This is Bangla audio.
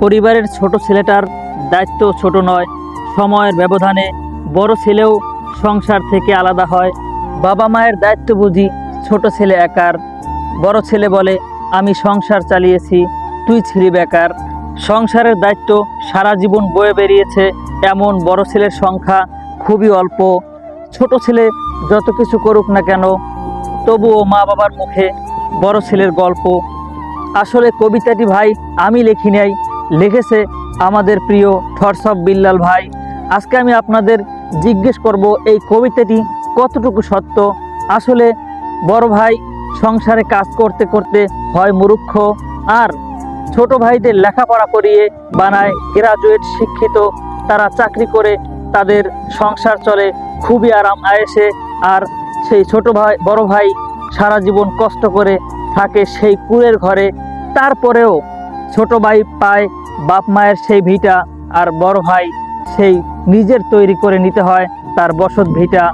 পরিবারের ছোট ছেলেটার দায়িত্ব ছোট নয়, সময়ের ব্যবধানে বড় ছেলেও সংসার থেকে আলাদা হয়। বাবা মায়ের দায়িত্ব বুঝি ছোট ছেলে একার। বড় ছেলে বলে, আমি সংসার চালিয়েছি, তুই ছিলি বেকার। সংসারের দায়িত্ব সারা জীবন বয়ে বেরিয়েছে। এমন বড় ছেলের সংখ্যা খুবই অল্প। ছোট ছেলে যত কিছু করুক না কেন, তবুও মা বাবার মুখে বড় ছেলের গল্প। আসলে কবিতাটি ভাই, আমি লিখি নাই। লিখেছে আমাদের প্রিয় থরসব বিল্লাল ভাই। আজকে আমি আপনাদের জিজ্ঞেস করব এই কবিতাটি কতটুকু সত্য? আসলে বড় ভাই সংসারে কাজ করতে করতে হয় মুরুক্ষ আর ছোট ভাইদের লেখাপড়া করিয়ে বানায় গ্রাজুয়েট শিক্ষিত, তারা চাকরি করে তাদের সংসার চলে খুবই আরাম আয়েসে, আর সেই ছোট ভাই, বড় ভাই সারা জীবন কষ্ট করে থাকে সেই কুড়ের ঘরে। তারপরেও ছোট ভাই পায় বাপ মায়ের সেই ভিটা আর বড় ভাই সেই নিজের তৈরি করে নিতে হয় তার বসত ভিটা।